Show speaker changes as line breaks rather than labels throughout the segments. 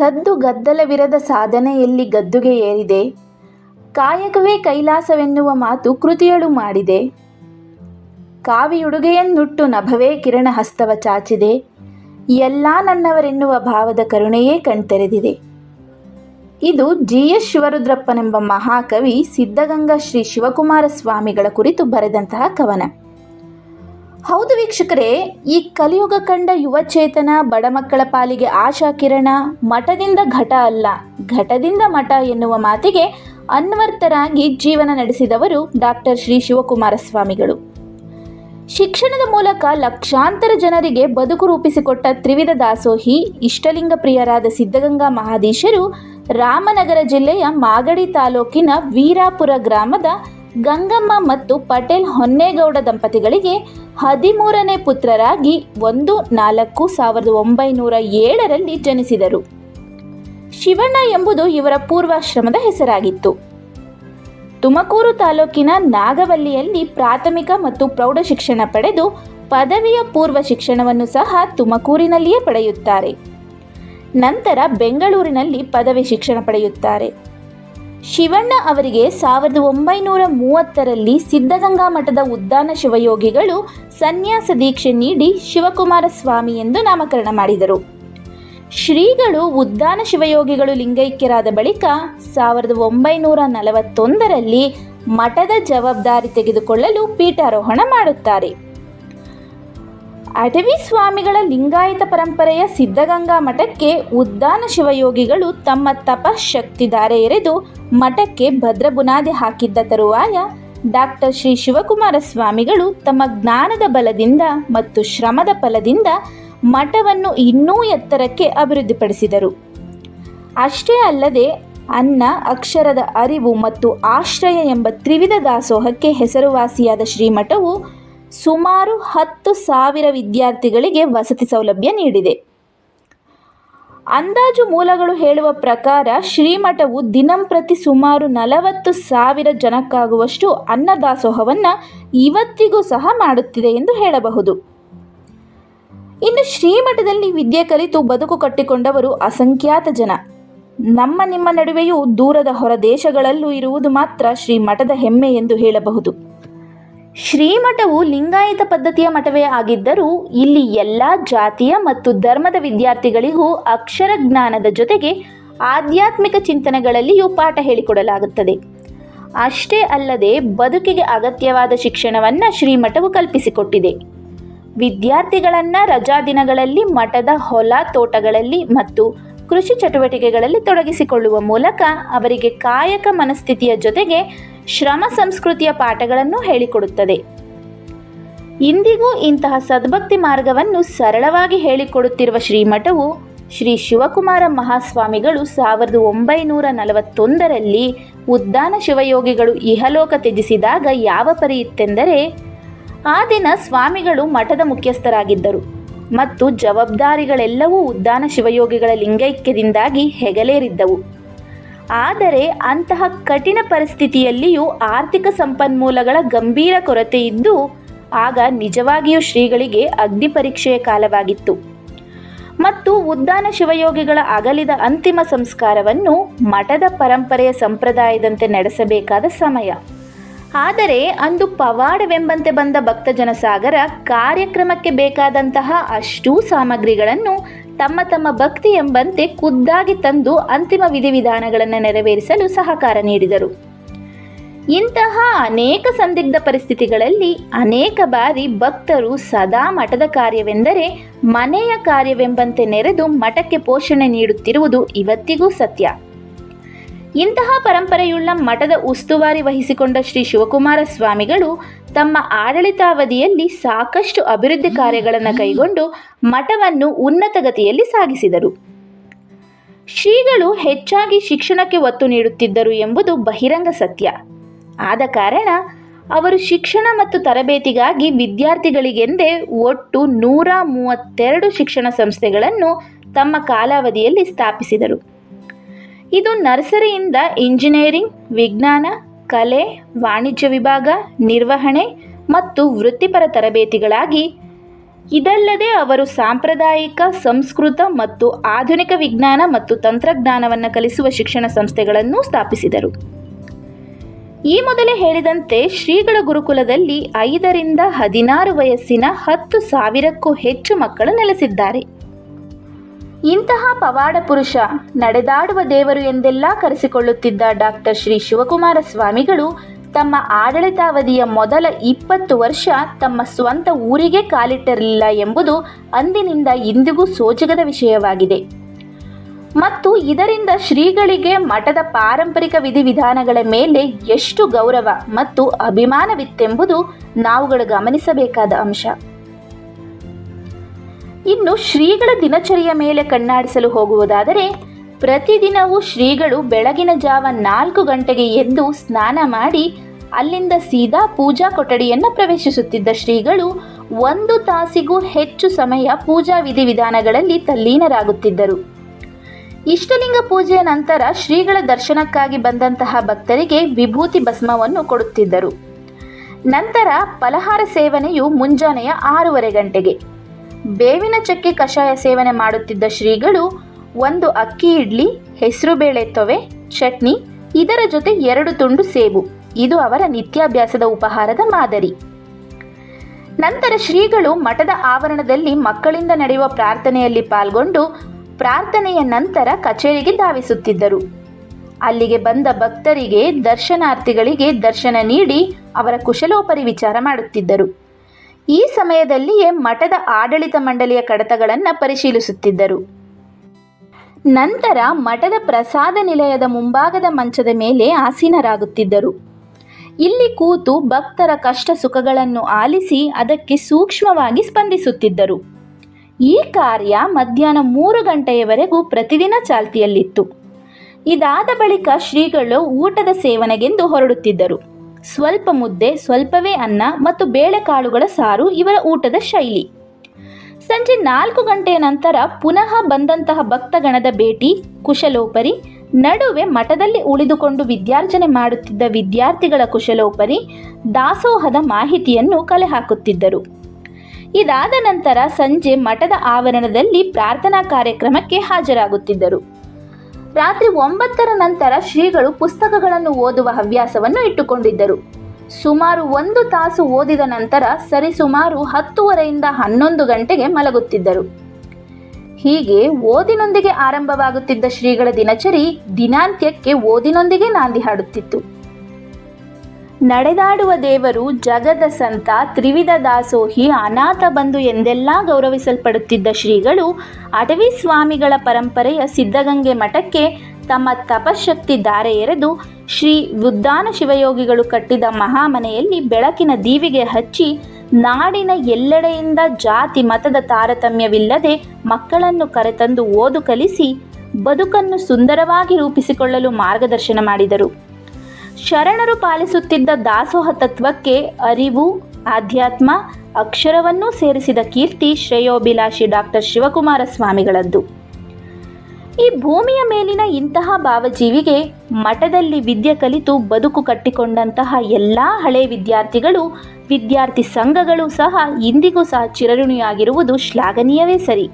ಸದ್ದು ಗದ್ದಲವಿರದ ಸಾಧನೆಯಲ್ಲಿ ಗದ್ದುಗೆ ಏರಿದೆ. ಕಾಯಕವೇ ಕೈಲಾಸವೆನ್ನುವ ಮಾತು ಕೃತಿಯಳು ಮಾಡಿದೆ. ಕಾವಿಯುಡುಗೆಯನ್ನುಟ್ಟು ನಭವೇ ಕಿರಣ ಹಸ್ತವ ಚಾಚಿದೆ. ಎಲ್ಲ ನನ್ನವರೆನ್ನುವ ಭಾವದ ಕರುಣೆಯೇ ಕಣ್ತೆರೆದಿದೆ. ಇದು ಜಿ. ಎಸ್. ಶಿವರುದ್ರಪ್ಪನೆಂಬ ಮಹಾಕವಿ ಸಿದ್ಧಗಂಗಾ ಶ್ರೀ ಶಿವಕುಮಾರ ಸ್ವಾಮಿಗಳ ಕುರಿತು ಬರೆದಂತಹ ಕವನ. ಹೌದು ವೀಕ್ಷಕರೇ, ಈ ಕಲಿಯುಗ ಕಂಡ ಯುವಚೇತನ ಬಡ ಮಕ್ಕಳ ಪಾಲಿಗೆ ಆಶಾ ಕಿರಣ ಮಠದಿಂದ ಘಟ ಅಲ್ಲ, ಘಟದಿಂದ ಮಠ ಎನ್ನುವ ಮಾತಿಗೆ ಅನ್ವರ್ಥರಾಗಿ ಜೀವನ ನಡೆಸಿದವರು ಡಾಕ್ಟರ್ ಶ್ರೀ ಶಿವಕುಮಾರ ಸ್ವಾಮಿಗಳು. ಶಿಕ್ಷಣದ ಮೂಲಕ ಲಕ್ಷಾಂತರ ಜನರಿಗೆ ಬದುಕು ರೂಪಿಸಿಕೊಟ್ಟ ತ್ರಿವಿಧ ದಾಸೋಹಿ, ಇಷ್ಟಲಿಂಗ ಪ್ರಿಯರಾದ ಸಿದ್ಧಗಂಗಾ ಮಹಾದೀಶರು ರಾಮನಗರ ಜಿಲ್ಲೆಯ ಮಾಗಡಿ ತಾಲೂಕಿನ ವೀರಾಪುರ ಗ್ರಾಮದ ಗಂಗಮ್ಮ ಮತ್ತು ಪಟೇಲ್ ಹೊನ್ನೇಗೌಡ ದಂಪತಿಗಳಿಗೆ ಹದಿಮೂರನೇ ಪುತ್ರರಾಗಿ ಒಂದು ನಾಲ್ಕು ಸಾವಿರದ ಒಂಬೈನೂರ ಏಳರಲ್ಲಿ ಜನಿಸಿದರು. ಶಿವಣ್ಣ ಎಂಬುದು ಇವರ ಪೂರ್ವಾಶ್ರಮದ ಹೆಸರಾಗಿತ್ತು. ತುಮಕೂರು ತಾಲೂಕಿನ ನಾಗವಲ್ಲಿಯಲ್ಲಿ ಪ್ರಾಥಮಿಕ ಮತ್ತು ಪ್ರೌಢ ಶಿಕ್ಷಣ ಪಡೆದು ಪದವಿಯ ಪೂರ್ವ ಶಿಕ್ಷಣವನ್ನು ಸಹ ತುಮಕೂರಿನಲ್ಲಿಯೇ ಪಡೆಯುತ್ತಾರೆ. ನಂತರ ಬೆಂಗಳೂರಿನಲ್ಲಿ ಪದವಿ ಶಿಕ್ಷಣ ಪಡೆಯುತ್ತಾರೆ. ಶಿವಣ್ಣ ಅವರಿಗೆ ಸಾವಿರದ ಒಂಬೈನೂರ ಮೂವತ್ತರಲ್ಲಿ ಸಿದ್ಧಗಂಗಾ ಮಠದ ಉದ್ದಾನ ಶಿವಯೋಗಿಗಳು ಸನ್ಯಾಸ ದೀಕ್ಷೆ ನೀಡಿ ಶಿವಕುಮಾರ ಸ್ವಾಮಿ ಎಂದು ನಾಮಕರಣ ಮಾಡಿದರು. ಶ್ರೀಗಳು ಉದ್ದಾನ ಶಿವಯೋಗಿಗಳು ಲಿಂಗೈಕ್ಯರಾದ ಬಳಿಕ ಸಾವಿರದ ಒಂಬೈನೂರ ನಲವತ್ತೊಂದರಲ್ಲಿ ಮಠದ ಜವಾಬ್ದಾರಿ ತೆಗೆದುಕೊಳ್ಳಲು ಪೀಠಾರೋಹಣ ಮಾಡುತ್ತಾರೆ. ಅಟವಿ ಸ್ವಾಮಿಗಳ ಲಿಂಗಾಯತ ಪರಂಪರೆಯ ಸಿದ್ಧಗಂಗಾ ಮಠಕ್ಕೆ ಉದ್ದಾನ ಶಿವಯೋಗಿಗಳು ತಮ್ಮ ತಪಶಕ್ತಿ ಧಾರೆ ಎರೆದು ಮಠಕ್ಕೆ ಭದ್ರ ಬುನಾದಿ ಹಾಕಿದ್ದ ತರುವಾಯ ಡಾಕ್ಟರ್ ಶ್ರೀ ಶಿವಕುಮಾರ ಸ್ವಾಮಿಗಳು ತಮ್ಮ ಜ್ಞಾನದ ಬಲದಿಂದ ಮತ್ತು ಶ್ರಮದ ಫಲದಿಂದ ಮಠವನ್ನು ಇನ್ನೂ ಎತ್ತರಕ್ಕೆ ಅಭಿವೃದ್ಧಿಪಡಿಸಿದರು. ಅಷ್ಟೇ ಅಲ್ಲದೆ ಅನ್ನ, ಅಕ್ಷರದ ಅರಿವು ಮತ್ತು ಆಶ್ರಯ ಎಂಬ ತ್ರಿವಿಧ ದಾಸೋಹಕ್ಕೆ ಹೆಸರುವಾಸಿಯಾದ ಶ್ರೀಮಠವು ಸುಮಾರು ಹತ್ತು ಸಾವಿರ ವಿದ್ಯಾರ್ಥಿಗಳಿಗೆ ವಸತಿ ಸೌಲಭ್ಯ ನೀಡಿದೆ. ಅಂದಾಜು ಮೂಲಗಳು ಹೇಳುವ ಪ್ರಕಾರ ಶ್ರೀಮಠವು ದಿನಂಪ್ರತಿ ಸುಮಾರು ನಲವತ್ತು ಸಾವಿರ ಜನಕ್ಕಾಗುವಷ್ಟು ಅನ್ನದಾಸೋಹವನ್ನು ಇವತ್ತಿಗೂ ಸಹ ಮಾಡುತ್ತಿದೆ ಎಂದು ಹೇಳಬಹುದು. ಇನ್ನು ಶ್ರೀಮಠದಲ್ಲಿ ವಿದ್ಯೆ ಕಲಿತು ಬದುಕು ಕಟ್ಟಿಕೊಂಡವರು ಅಸಂಖ್ಯಾತ ಜನ. ನಮ್ಮ ನಿಮ್ಮ ನಡುವೆಯೂ ದೂರದ ಹೊರ ದೇಶಗಳಲ್ಲೂ ಇರುವುದು ಮಾತ್ರ ಶ್ರೀಮಠದ ಹೆಮ್ಮೆ ಎಂದು ಹೇಳಬಹುದು. ಶ್ರೀಮಠವು ಲಿಂಗಾಯತ ಪದ್ಧತಿಯ ಮಠವೇ ಆಗಿದ್ದರೂ ಇಲ್ಲಿ ಎಲ್ಲ ಜಾತಿಯ ಮತ್ತು ಧರ್ಮದ ವಿದ್ಯಾರ್ಥಿಗಳಿಗೂ ಅಕ್ಷರ ಜ್ಞಾನದ ಜೊತೆಗೆ ಆಧ್ಯಾತ್ಮಿಕ ಚಿಂತನೆಗಳಲ್ಲಿಯೂ ಪಾಠ ಹೇಳಿಕೊಡಲಾಗುತ್ತದೆ. ಅಷ್ಟೇ ಅಲ್ಲದೆ ಬದುಕಿಗೆ ಅಗತ್ಯವಾದ ಶಿಕ್ಷಣವನ್ನು ಶ್ರೀಮಠವು ಕಲ್ಪಿಸಿಕೊಟ್ಟಿದೆ. ವಿದ್ಯಾರ್ಥಿಗಳನ್ನು ರಜಾ ದಿನಗಳಲ್ಲಿ ಮಠದ ಹೊಲ ತೋಟಗಳಲ್ಲಿ ಮತ್ತು ಕೃಷಿ ಚಟುವಟಿಕೆಗಳಲ್ಲಿ ತೊಡಗಿಸಿಕೊಳ್ಳುವ ಮೂಲಕ ಅವರಿಗೆ ಕಾಯಕ ಮನಸ್ಥಿತಿಯ ಜೊತೆಗೆ ಶ್ರಮ ಸಂಸ್ಕೃತಿಯ ಪಾಠಗಳನ್ನು ಹೇಳಿಕೊಡುತ್ತದೆ. ಇಂದಿಗೂ ಇಂತಹ ಸದ್ಭಕ್ತಿ ಮಾರ್ಗವನ್ನು ಸರಳವಾಗಿ ಹೇಳಿಕೊಡುತ್ತಿರುವ ಶ್ರೀಮಠವು ಶ್ರೀ ಶಿವಕುಮಾರ ಮಹಾಸ್ವಾಮಿಗಳು ಸಾವಿರದ ಒಂಬೈನೂರ ನಲವತ್ತೊಂದರಲ್ಲಿ ಉದ್ದಾನ ಶಿವಯೋಗಿಗಳು ಇಹಲೋಕ ತ್ಯಜಿಸಿದಾಗ ಯಾವ ಪರಿ ಇತ್ತೆಂದರೆ ಆ ದಿನ ಸ್ವಾಮಿಗಳು ಮಠದ ಮುಖ್ಯಸ್ಥರಾಗಿದ್ದರು ಮತ್ತು ಜವಾಬ್ದಾರಿಗಳೆಲ್ಲವೂ ಉದ್ದಾನ ಶಿವಯೋಗಿಗಳ ಲಿಂಗೈಕ್ಯದಿಂದಾಗಿ ಹೆಗಲೇರಿದ್ದವು. ಆದರೆ ಅಂತಹ ಕಠಿಣ ಪರಿಸ್ಥಿತಿಯಲ್ಲಿಯೂ ಆರ್ಥಿಕ ಸಂಪನ್ಮೂಲಗಳ ಗಂಭೀರ ಕೊರತೆ ಇದ್ದು ಆಗ ನಿಜವಾಗಿಯೂ ಶ್ರೀಗಳಿಗೆ ಅಗ್ನಿ ಪರೀಕ್ಷೆಯ ಕಾಲವಾಗಿತ್ತು. ಮತ್ತು ಉದ್ದಾನ ಶಿವಯೋಗಿಗಳ ಅಗಲಿದ ಅಂತಿಮ ಸಂಸ್ಕಾರವನ್ನು ಮಠದ ಪರಂಪರೆಯ ಸಂಪ್ರದಾಯದಂತೆ ನಡೆಸಬೇಕಾದ ಸಮಯ. ಆದರೆ ಅಂದು ಪವಾಡವೆಂಬಂತೆ ಬಂದ ಭಕ್ತ ಜನಸಾಗರ ಕಾರ್ಯಕ್ರಮಕ್ಕೆ ಬೇಕಾದಂತಹ ಅಷ್ಟೂ ಸಾಮಗ್ರಿಗಳನ್ನು ತಮ್ಮ ತಮ್ಮ ಭಕ್ತಿ ಎಂಬಂತೆ ಖುದ್ದಾಗಿ ತಂದು ಅಂತಿಮ ವಿಧಿವಿಧಾನಗಳನ್ನು ನೆರವೇರಿಸಲು ಸಹಕಾರ ನೀಡಿದರು. ಇಂತಹ ಅನೇಕ ಸಂದಿಗ್ಧ ಪರಿಸ್ಥಿತಿಗಳಲ್ಲಿ ಅನೇಕ ಬಾರಿ ಭಕ್ತರು ಸದಾ ಮಠದ ಕಾರ್ಯವೆಂದರೆ ಮನೆಯ ಕಾರ್ಯವೆಂಬಂತೆ ನೆರೆದು ಮಠಕ್ಕೆ ಪೋಷಣೆ ನೀಡುತ್ತಿರುವುದು ಇವತ್ತಿಗೂ ಸತ್ಯ. ಇಂತಹ ಪರಂಪರೆಯುಳ್ಳ ಮಠದ ಉಸ್ತುವಾರಿ ವಹಿಸಿಕೊಂಡ ಶ್ರೀ ಶಿವಕುಮಾರ ಸ್ವಾಮಿಗಳು ತಮ್ಮ ಆಡಳಿತಾವಧಿಯಲ್ಲಿ ಸಾಕಷ್ಟು ಅಭಿವೃದ್ಧಿ ಕಾರ್ಯಗಳನ್ನು ಕೈಗೊಂಡು ಮಠವನ್ನು ಉನ್ನತಗತಿಯಲ್ಲಿ ಸಾಗಿಸಿದರು. ಶ್ರೀಗಳು ಹೆಚ್ಚಾಗಿ ಶಿಕ್ಷಣಕ್ಕೆ ಒತ್ತು ನೀಡುತ್ತಿದ್ದರು ಎಂಬುದು ಬಹಿರಂಗ ಸತ್ಯ. ಆದ ಕಾರಣ ಅವರು ಶಿಕ್ಷಣ ಮತ್ತು ತರಬೇತಿಗಾಗಿ ವಿದ್ಯಾರ್ಥಿಗಳಿಗೆಂದೇ ಒಟ್ಟು ನೂರ ಮೂವತ್ತೆರಡು ಶಿಕ್ಷಣ ಸಂಸ್ಥೆಗಳನ್ನು ತಮ್ಮ ಕಾಲಾವಧಿಯಲ್ಲಿ ಸ್ಥಾಪಿಸಿದರು. ಇದು ನರ್ಸರಿಯಿಂದ ಇಂಜಿನಿಯರಿಂಗ್, ವಿಜ್ಞಾನ, ಕಲೆ, ವಾಣಿಜ್ಯ ವಿಭಾಗ, ನಿರ್ವಹಣೆ ಮತ್ತು ವೃತ್ತಿಪರ ತರಬೇತಿಗಳಾಗಿ ಇದಲ್ಲದೆ ಅವರು ಸಾಂಪ್ರದಾಯಿಕ, ಸಂಸ್ಕೃತ ಮತ್ತು ಆಧುನಿಕ ವಿಜ್ಞಾನ ಮತ್ತು ತಂತ್ರಜ್ಞಾನವನ್ನು ಕಲಿಸುವ ಶಿಕ್ಷಣ ಸಂಸ್ಥೆಗಳನ್ನು ಸ್ಥಾಪಿಸಿದರು. ಈ ಮೊದಲೇ ಹೇಳಿದಂತೆ ಶ್ರೀಗಳ ಗುರುಕುಲದಲ್ಲಿ ಐದರಿಂದ ಹದಿನಾರು ವಯಸ್ಸಿನ ಹತ್ತು ಸಾವಿರಕ್ಕೂ ಹೆಚ್ಚು ಮಕ್ಕಳು ನೆಲೆಸಿದ್ದಾರೆ. ಇಂತಹ ಪವಾಡ ಪುರುಷ ನಡೆದಾಡುವ ದೇವರು ಎಂದೆಲ್ಲ ಕರೆಸಿಕೊಳ್ಳುತ್ತಿದ್ದ ಡಾಕ್ಟರ್ ಶ್ರೀ ಶಿವಕುಮಾರ ಸ್ವಾಮಿಗಳು, ತಮ್ಮ ಆಡಳಿತಾವಧಿಯ ಮೊದಲ ಇಪ್ಪತ್ತು ವರ್ಷ ತಮ್ಮ ಸ್ವಂತ ಊರಿಗೆ ಕಾಲಿಟ್ಟಿರಲಿಲ್ಲ ಎಂಬುದು ಅಂದಿನಿಂದ ಇಂದಿಗೂ ಸೋಜಗದ ವಿಷಯವಾಗಿದೆ. ಮತ್ತು ಇದರಿಂದ ಶ್ರೀಗಳಿಗೆ ಮಠದ ಪಾರಂಪರಿಕ ವಿಧಿವಿಧಾನಗಳ ಮೇಲೆ ಎಷ್ಟು ಗೌರವ ಮತ್ತು ಅಭಿಮಾನವಿತ್ತೆಂಬುದು ನಾವುಗಳು ಗಮನಿಸಬೇಕಾದ ಅಂಶ. ಇನ್ನು ಶ್ರೀಗಳ ದಿನಚರಿಯ ಮೇಲೆ ಕಣ್ಣಾಡಿಸಲು ಹೋಗುವುದಾದರೆ, ಪ್ರತಿದಿನವೂ ಶ್ರೀಗಳು ಬೆಳಗಿನ ಜಾವ ನಾಲ್ಕು ಗಂಟೆಗೆ ಎದ್ದು ಸ್ನಾನ ಮಾಡಿ, ಅಲ್ಲಿಂದ ಸೀದಾ ಪೂಜಾ ಕೊಠಡಿಯನ್ನು ಪ್ರವೇಶಿಸುತ್ತಿದ್ದ ಶ್ರೀಗಳು ಒಂದು ತಾಸಿಗೂ ಹೆಚ್ಚು ಸಮಯ ಪೂಜಾ ವಿಧಿವಿಧಾನಗಳಲ್ಲಿ ತಲ್ಲೀನರಾಗುತ್ತಿದ್ದರು. ಇಷ್ಟಲಿಂಗ ಪೂಜೆಯ ನಂತರ ಶ್ರೀಗಳ ದರ್ಶನಕ್ಕಾಗಿ ಬಂದಂತಹ ಭಕ್ತರಿಗೆ ವಿಭೂತಿ ಭಸ್ಮವನ್ನು ಕೊಡುತ್ತಿದ್ದರು. ನಂತರ ಫಲಹಾರ ಸೇವನೆಯು ಮುಂಜಾನೆಯ ಆರೂವರೆ ಗಂಟೆಗೆ. ಬೇವಿನ ಚಕ್ಕೆ ಕಷಾಯ ಸೇವನೆ ಮಾಡುತ್ತಿದ್ದ ಶ್ರೀಗಳು, ಒಂದು ಅಕ್ಕಿ ಇಡ್ಲಿ ಹೆಸರುಬೇಳೆ ತೊವೆ, ಚಟ್ನಿ, ಇದರ ಜೊತೆ ಎರಡು ತುಂಡು ಸೇಬು. ಇದು ಅವರ ನಿತ್ಯಾಭ್ಯಾಸದ ಉಪಹಾರದ ಮಾದರಿ. ನಂತರ ಶ್ರೀಗಳು ಮಠದ ಆವರಣದಲ್ಲಿ ಮಕ್ಕಳಿಂದ ನಡೆಯುವ ಪ್ರಾರ್ಥನೆಯಲ್ಲಿ ಪಾಲ್ಗೊಂಡು ಪ್ರಾರ್ಥನೆಯ ನಂತರ ಕಚೇರಿಗೆ ಧಾವಿಸುತ್ತಿದ್ದರು. ಅಲ್ಲಿಗೆ ಬಂದ ಭಕ್ತರಿಗೆ, ದರ್ಶನಾರ್ಥಿಗಳಿಗೆ ದರ್ಶನ ನೀಡಿ ಅವರ ಕುಶಲೋಪರಿ ವಿಚಾರ ಮಾಡುತ್ತಿದ್ದರು. ಈ ಸಮಯದಲ್ಲಿಯೇ ಮಠದ ಆಡಳಿತ ಮಂಡಳಿಯ ಕಡತಗಳನ್ನು ಪರಿಶೀಲಿಸುತ್ತಿದ್ದರು. ನಂತರ ಮಠದ ಪ್ರಸಾದ ನಿಲಯದ ಮುಂಭಾಗದ ಮಂಚದ ಮೇಲೆ ಆಸೀನರಾಗುತ್ತಿದ್ದರು. ಇಲ್ಲಿ ಕೂತು ಭಕ್ತರ ಕಷ್ಟ ಸುಖಗಳನ್ನು ಆಲಿಸಿ ಅದಕ್ಕೆ ಸೂಕ್ಷ್ಮವಾಗಿ ಸ್ಪಂದಿಸುತ್ತಿದ್ದರು. ಈ ಕಾರ್ಯ ಮಧ್ಯಾಹ್ನ ಮೂರು ಗಂಟೆಯವರೆಗೂ ಪ್ರತಿದಿನ ಚಾಲ್ತಿಯಲ್ಲಿತ್ತು. ಇದಾದ ಬಳಿಕ ಶ್ರೀಗಳು ಊಟದ ಸೇವನೆಗೆಂದು ಹೊರಡುತ್ತಿದ್ದರು. ಸ್ವಲ್ಪ ಮುದ್ದೆ, ಸ್ವಲ್ಪವೇ ಅನ್ನ ಮತ್ತು ಬೇಳೆಕಾಳುಗಳ ಸಾರು ಇವರ ಊಟದ ಶೈಲಿ. ಸಂಜೆ ನಾಲ್ಕು ಗಂಟೆಯ ನಂತರ ಪುನಃ ಬಂದಂತಹ ಭಕ್ತಗಣದ ಭೇಟಿ, ಕುಶಲೋಪರಿ, ನಡುವೆ ಮಠದಲ್ಲಿ ಉಳಿದುಕೊಂಡು ವಿದ್ಯಾರ್ಜನೆ ಮಾಡುತ್ತಿದ್ದ ವಿದ್ಯಾರ್ಥಿಗಳ ಕುಶಲೋಪರಿ, ದಾಸೋಹದ ಮಾಹಿತಿಯನ್ನು ಕಲೆ ಹಾಕುತ್ತಿದ್ದರು. ಇದಾದ ನಂತರ ಸಂಜೆ ಮಠದ ಆವರಣದಲ್ಲಿ ಪ್ರಾರ್ಥನಾ ಕಾರ್ಯಕ್ರಮಕ್ಕೆ ಹಾಜರಾಗುತ್ತಿದ್ದರು. ರಾತ್ರಿ ಒಂಬತ್ತರ ನಂತರ ಶ್ರೀಗಳು ಪುಸ್ತಕಗಳನ್ನು ಓದುವ ಹವ್ಯಾಸವನ್ನು ಇಟ್ಟುಕೊಂಡಿದ್ದರು. ಸುಮಾರು ಒಂದು ತಾಸು ಓದಿದ ನಂತರ ಸರಿಸುಮಾರು ಹತ್ತುವರೆಯಿಂದ ಹನ್ನೊಂದು ಗಂಟೆಗೆ ಮಲಗುತ್ತಿದ್ದರು. ಹೀಗೆ ಓದಿನೊಂದಿಗೆ ಆರಂಭವಾಗುತ್ತಿದ್ದ ಶ್ರೀಗಳ ದಿನಚರಿ ದಿನಾಂತ್ಯಕ್ಕೆ ಓದಿನೊಂದಿಗೆ ನಾಂದಿ ಹಾಡುತ್ತಿತ್ತು. ನಡೆದಾಡುವ ದೇವರು ಜಗದ ಸಂತ ತ್ರಿವಿಧ ದಾಸೋಹಿ, ಅನಾಥ ಬಂಧು ಎಂದೆಲ್ಲ ಗೌರವಿಸಲ್ಪಡುತ್ತಿದ್ದ ಶ್ರೀಗಳು ಅಟವಿ ಸ್ವಾಮಿಗಳ ಪರಂಪರೆಯ ಸಿದ್ಧಗಂಗೆ ಮಠಕ್ಕೆ ತಮ್ಮ ತಪಶಕ್ತಿ ಧಾರೆ ಎರೆದು ಶ್ರೀ ಉದ್ದಾನ ಶಿವಯೋಗಿಗಳು ಕಟ್ಟಿದ ಮಹಾಮನೆಯಲ್ಲಿ ಬೆಳಕಿನ ದೀವಿಗೆ ಹಚ್ಚಿ ನಾಡಿನ ಎಲ್ಲೆಡೆಯಿಂದ ಜಾತಿ ಮತದ ತಾರತಮ್ಯವಿಲ್ಲದೆ ಮಕ್ಕಳನ್ನು ಕರೆತಂದು ಓದು ಕಲಿಸಿ ಬದುಕನ್ನು ಸುಂದರವಾಗಿ ರೂಪಿಸಿಕೊಳ್ಳಲು ಮಾರ್ಗದರ್ಶನ ಮಾಡಿದರು. ಶರಣರು ಪಾಲಿಸುತ್ತಿದ್ದ ದಾಸೋಹ ತತ್ವಕ್ಕೆ ಅರಿವು, ಆಧ್ಯಾತ್ಮ, ಅಕ್ಷರವನ್ನೂ ಸೇರಿಸಿದ ಕೀರ್ತಿ, ಶ್ರೇಯೋಭಿಲಾಷಿ ಡಾಕ್ಟರ್ ಶಿವಕುಮಾರ ಸ್ವಾಮಿಗಳದ್ದು. ಈ ಭೂಮಿಯ ಮೇಲಿನ ಇಂತಹ ಭಾವಜೀವಿಗೆ ಮಠದಲ್ಲಿ ವಿದ್ಯೆ ಕಲಿತು ಬದುಕು ಕಟ್ಟಿಕೊಂಡಂತಹ ಎಲ್ಲ ಹಳೆ ವಿದ್ಯಾರ್ಥಿಗಳು, ವಿದ್ಯಾರ್ಥಿ ಸಂಘಗಳು ಸಹ ಇಂದಿಗೂ ಸಹ ಚಿರಋಣಿಯಾಗಿರುವುದು ಶ್ಲಾಘನೀಯವೇ ಸರಿ.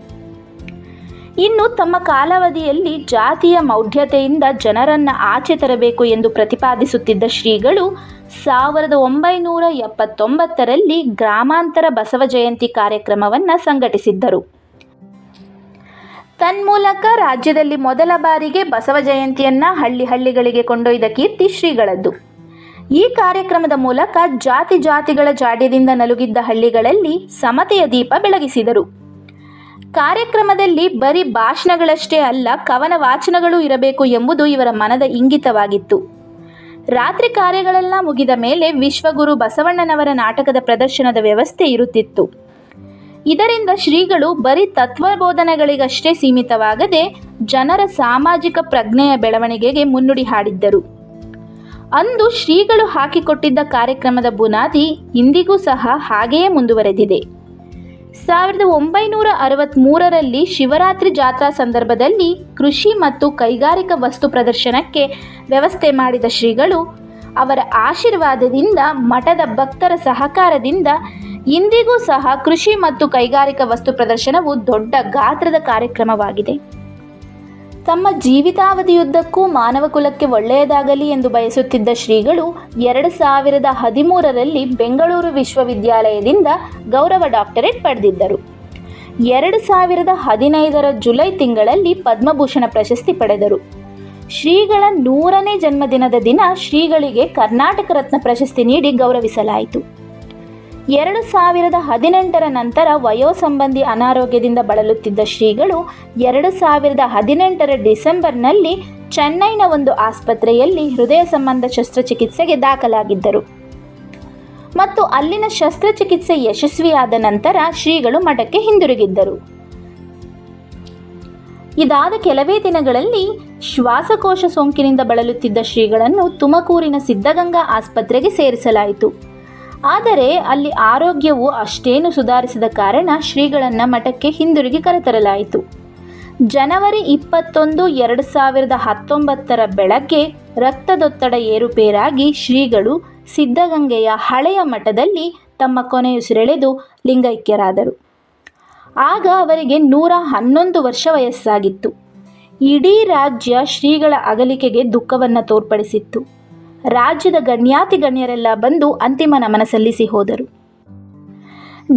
ಇನ್ನು ತಮ್ಮ ಕಾಲಾವಧಿಯಲ್ಲಿ ಜಾತಿಯ ಮೌಢ್ಯತೆಯಿಂದ ಜನರನ್ನು ಆಚೆ ತರಬೇಕು ಎಂದು ಪ್ರತಿಪಾದಿಸುತ್ತಿದ್ದ ಶ್ರೀಗಳು ಸಾವಿರದ ಒಂಬೈನೂರ ಎಪ್ಪತ್ತೊಂಬತ್ತರಲ್ಲಿ ಗ್ರಾಮಾಂತರ ಬಸವ ಜಯಂತಿ ಕಾರ್ಯಕ್ರಮವನ್ನು ಸಂಘಟಿಸಿದ್ದರು. ತನ್ಮೂಲಕ ರಾಜ್ಯದಲ್ಲಿ ಮೊದಲ ಬಾರಿಗೆ ಬಸವ ಜಯಂತಿಯನ್ನು ಹಳ್ಳಿ ಹಳ್ಳಿಗಳಿಗೆ ಕೊಂಡೊಯ್ದ ಕೀರ್ತಿ ಶ್ರೀಗಳದ್ದು. ಈ ಕಾರ್ಯಕ್ರಮದ ಮೂಲಕ ಜಾತಿ ಜಾತಿಗಳ ಜಾಡ್ಯದಿಂದ ನಲುಗಿದ್ದ ಹಳ್ಳಿಗಳಲ್ಲಿ ಸಮತೆಯ ದೀಪ ಬೆಳಗಿಸಿದರು. ಕಾರ್ಯಕ್ರಮದಲ್ಲಿ ಬರೀ ಭಾಷಣಗಳಷ್ಟೇ ಅಲ್ಲ ಕವನ ವಾಚನಗಳು ಇರಬೇಕು ಎಂಬುದು ಇವರ ಮನದ ಇಂಗಿತವಾಗಿತ್ತು. ರಾತ್ರಿ ಕಾರ್ಯಗಳೆಲ್ಲ ಮುಗಿದ ಮೇಲೆ ವಿಶ್ವಗುರು ಬಸವಣ್ಣನವರ ನಾಟಕದ ಪ್ರದರ್ಶನದ ವ್ಯವಸ್ಥೆ ಇರುತ್ತಿತ್ತು. ಇದರಿಂದ ಶ್ರೀಗಳು ಬರೀ ತತ್ವಬೋಧನೆಗಳಿಗಷ್ಟೇ ಸೀಮಿತವಾಗದೆ ಜನರ ಸಾಮಾಜಿಕ ಪ್ರಜ್ಞೆಯ ಬೆಳವಣಿಗೆಗೆ ಮುನ್ನುಡಿ ಹಾಡಿದ್ದರು. ಅಂದು ಶ್ರೀಗಳು ಹಾಕಿಕೊಟ್ಟಿದ್ದ ಕಾರ್ಯಕ್ರಮದ ಬುನಾದಿ ಇಂದಿಗೂ ಸಹ ಹಾಗೆಯೇ ಮುಂದುವರೆದಿದೆ. ಸಾವಿರದ ಒಂಬೈನೂರ ಅರವತ್ತ್ಮೂರರಲ್ಲಿ ಶಿವರಾತ್ರಿ ಜಾತ್ರಾ ಸಂದರ್ಭದಲ್ಲಿ ಕೃಷಿ ಮತ್ತು ಕೈಗಾರಿಕಾ ವಸ್ತು ಪ್ರದರ್ಶನಕ್ಕೆ ವ್ಯವಸ್ಥೆ ಮಾಡಿದ ಶ್ರೀಗಳು, ಅವರ ಆಶೀರ್ವಾದದಿಂದ ಮಠದ ಭಕ್ತರ ಸಹಕಾರದಿಂದ ಇಂದಿಗೂ ಸಹ ಕೃಷಿ ಮತ್ತು ಕೈಗಾರಿಕಾ ವಸ್ತು ಪ್ರದರ್ಶನವು ದೊಡ್ಡ ಗಾತ್ರದ ಕಾರ್ಯಕ್ರಮವಾಗಿದೆ. ತಮ್ಮ ಜೀವಿತಾವಧಿಯುದ್ದಕ್ಕೂ ಮಾನವ ಕುಲಕ್ಕೆ ಒಳ್ಳೆಯದಾಗಲಿ ಎಂದು ಬಯಸುತ್ತಿದ್ದ ಶ್ರೀಗಳು ಎರಡು ಸಾವಿರದ ಹದಿಮೂರರಲ್ಲಿ ಬೆಂಗಳೂರು ವಿಶ್ವವಿದ್ಯಾಲಯದಿಂದ ಗೌರವ ಡಾಕ್ಟರೇಟ್ ಪಡೆದಿದ್ದರು. ಎರಡು ಸಾವಿರದ ಹದಿನೈದರ ಜುಲೈ ತಿಂಗಳಲ್ಲಿ ಪದ್ಮಭೂಷಣ ಪ್ರಶಸ್ತಿ ಪಡೆದರು. ಶ್ರೀಗಳ ನೂರನೇ ಜನ್ಮದಿನದ ದಿನ ಶ್ರೀಗಳಿಗೆ ಕರ್ನಾಟಕ ರತ್ನ ಪ್ರಶಸ್ತಿ ನೀಡಿ ಗೌರವಿಸಲಾಯಿತು. ಎರಡು ಸಾವಿರದ ಹದಿನೆಂಟರ ನಂತರ ವಯೋಸಂಬಂಧಿ ಅನಾರೋಗ್ಯದಿಂದ ಬಳಲುತ್ತಿದ್ದ ಶ್ರೀಗಳು ಎರಡು ಸಾವಿರದ ಹದಿನೆಂಟರ ಡಿಸೆಂಬರ್ನಲ್ಲಿ ಚೆನ್ನೈನ ಒಂದು ಆಸ್ಪತ್ರೆಯಲ್ಲಿ ಹೃದಯ ಸಂಬಂಧ ಶಸ್ತ್ರಚಿಕಿತ್ಸೆಗೆ ದಾಖಲಾಗಿದ್ದರು. ಮತ್ತು ಅಲ್ಲಿನ ಶಸ್ತ್ರಚಿಕಿತ್ಸೆ ಯಶಸ್ವಿಯಾದ ನಂತರ ಶ್ರೀಗಳು ಮಠಕ್ಕೆ ಹಿಂದಿರುಗಿದ್ದರು. ಇದಾದ ಕೆಲವೇ ದಿನಗಳಲ್ಲಿ ಶ್ವಾಸಕೋಶ ಸೋಂಕಿನಿಂದ ಬಳಲುತ್ತಿದ್ದ ಶ್ರೀಗಳನ್ನು ತುಮಕೂರಿನ ಸಿದ್ಧಗಂಗಾ ಆಸ್ಪತ್ರೆಗೆ ಸೇರಿಸಲಾಯಿತು. ಆದರೆ ಅಲ್ಲಿ ಆರೋಗ್ಯವು ಅಷ್ಟೇನು ಸುಧಾರಿಸದ ಕಾರಣ ಶ್ರೀಗಳನ್ನು ಮಠಕ್ಕೆ ಹಿಂದಿರುಗಿ ಕರೆತರಲಾಯಿತು. ಜನವರಿ ಇಪ್ಪತ್ತೊಂದು, ಎರಡು ಸಾವಿರದ ಹತ್ತೊಂಬತ್ತರ ಬೆಳಗ್ಗೆ ರಕ್ತದೊತ್ತಡ ಏರುಪೇರಾಗಿ ಶ್ರೀಗಳು ಸಿದ್ಧಗಂಗೆಯ ಹಳೆಯ ಮಠದಲ್ಲಿ ತಮ್ಮ ಕೊನೆಯುಸಿರೆಳೆದು ಲಿಂಗೈಕ್ಯರಾದರು. ಆಗ ಅವರಿಗೆ ನೂರ ಹನ್ನೊಂದು ವರ್ಷ ವಯಸ್ಸಾಗಿತ್ತು. ಇಡೀ ರಾಜ್ಯ ಶ್ರೀಗಳ ಅಗಲಿಕೆಗೆ ದುಃಖವನ್ನು ತೋರ್ಪಡಿಸಿತ್ತು. ರಾಜ್ಯದ ಗಣ್ಯಾತಿ ಗಣ್ಯರೆಲ್ಲ ಬಂದು ಅಂತಿಮ ನಮನ ಸಲ್ಲಿಸಿ ಹೋದರು.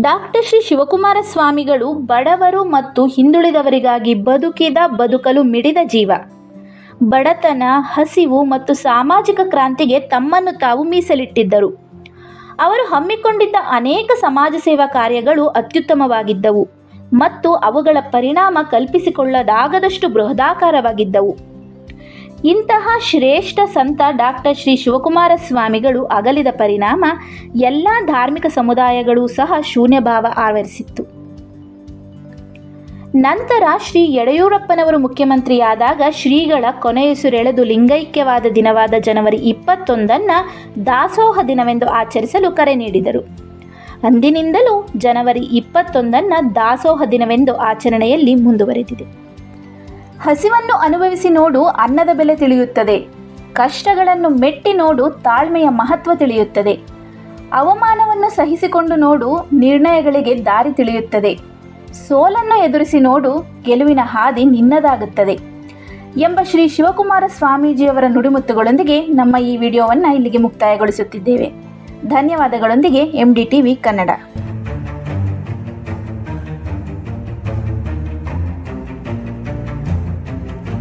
ಡಾಕ್ಟರ್ ಶ್ರೀ ಶಿವಕುಮಾರ ಸ್ವಾಮಿಗಳು ಬಡವರು ಮತ್ತು ಹಿಂದುಳಿದವರಿಗಾಗಿ ಬದುಕಿದ ಬದುಕಲು ಮಿಡಿದ ಜೀವ. ಬಡತನ, ಹಸಿವು ಮತ್ತು ಸಾಮಾಜಿಕ ಕ್ರಾಂತಿಗೆ ತಮ್ಮನ್ನು ತಾವು ಮೀಸಲಿಟ್ಟಿದ್ದರು. ಅವರು ಹಮ್ಮಿಕೊಂಡಿದ್ದ ಅನೇಕ ಸಮಾಜ ಸೇವಾ ಕಾರ್ಯಗಳು ಅತ್ಯುತ್ತಮವಾಗಿದ್ದವು ಮತ್ತು ಅವುಗಳ ಪರಿಣಾಮ ಕಲ್ಪಿಸಿಕೊಳ್ಳದಾಗದಷ್ಟು ಬೃಹದಾಕಾರವಾಗಿದ್ದವು. ಇಂತಹ ಶ್ರೇಷ್ಠ ಸಂತ ಡಾಕ್ಟರ್ ಶ್ರೀ ಶಿವಕುಮಾರ ಸ್ವಾಮಿಗಳು ಅಗಲಿದ ಪರಿಣಾಮ ಎಲ್ಲ ಧಾರ್ಮಿಕ ಸಮುದಾಯಗಳೂ ಸಹ ಶೂನ್ಯಭಾವ ಆವರಿಸಿತ್ತು. ನಂತರ ಶ್ರೀ ಯಡಿಯೂರಪ್ಪನವರು ಮುಖ್ಯಮಂತ್ರಿಯಾದಾಗ ಶ್ರೀಗಳ ಕೊನೆಯುಸಿರೆಳೆದು ಲಿಂಗೈಕ್ಯವಾದ ದಿನವಾದ ಜನವರಿ ಇಪ್ಪತ್ತೊಂದನ್ನು ದಾಸೋಹ ದಿನವೆಂದು ಆಚರಿಸಲು ಕರೆ ನೀಡಿದರು. ಅಂದಿನಿಂದಲೂ ಜನವರಿ ಇಪ್ಪತ್ತೊಂದನ್ನು ದಾಸೋಹ ದಿನವೆಂದು ಆಚರಣೆಯಲ್ಲಿ ಮುಂದುವರೆದಿದೆ. ಹಸಿವನ್ನು ಅನುಭವಿಸಿ ನೋಡು ಅನ್ನದ ಬೆಲೆ ತಿಳಿಯುತ್ತದೆ. ಕಷ್ಟಗಳನ್ನು ಮೆಟ್ಟಿ ನೋಡು ತಾಳ್ಮೆಯ ಮಹತ್ವ ತಿಳಿಯುತ್ತದೆ. ಅವಮಾನವನ್ನು ಸಹಿಸಿಕೊಂಡು ನೋಡು ನಿರ್ಣಯಗಳಿಗೆ ದಾರಿ ತಿಳಿಯುತ್ತದೆ. ಸೋಲನ್ನು ಎದುರಿಸಿ ನೋಡು ಗೆಲುವಿನ ಹಾದಿ ನಿನ್ನದಾಗುತ್ತದೆ. ಎಂಬ ಶ್ರೀ ಶಿವಕುಮಾರ ಸ್ವಾಮೀಜಿಯವರ ನುಡಿಮುತ್ತುಗಳೊಂದಿಗೆ ನಮ್ಮ ಈ ವಿಡಿಯೋವನ್ನು ಇಲ್ಲಿಗೆ ಮುಕ್ತಾಯಗೊಳಿಸುತ್ತಿದ್ದೇವೆ. ಧನ್ಯವಾದಗಳೊಂದಿಗೆ M D T V Kannada.